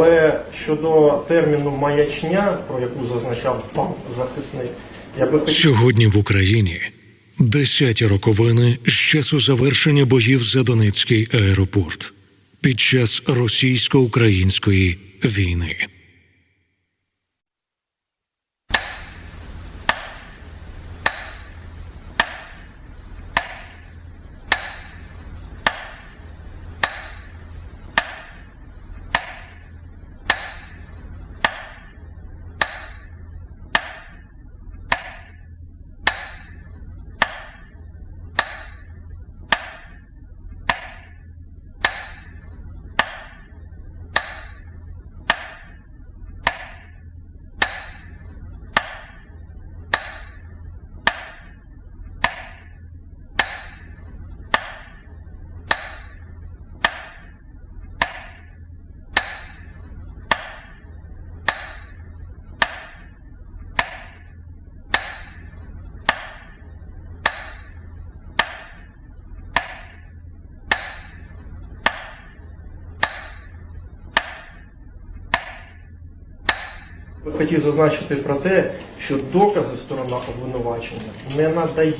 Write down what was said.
Але щодо терміну маячня, про яку зазначав пан захисник, я би хотів. Сьогодні в Україні десяті роковини з часу завершення боїв за Донецький аеропорт під час російсько-української війни. Хотів зазначити про те, що докази сторона обвинувачення не надає.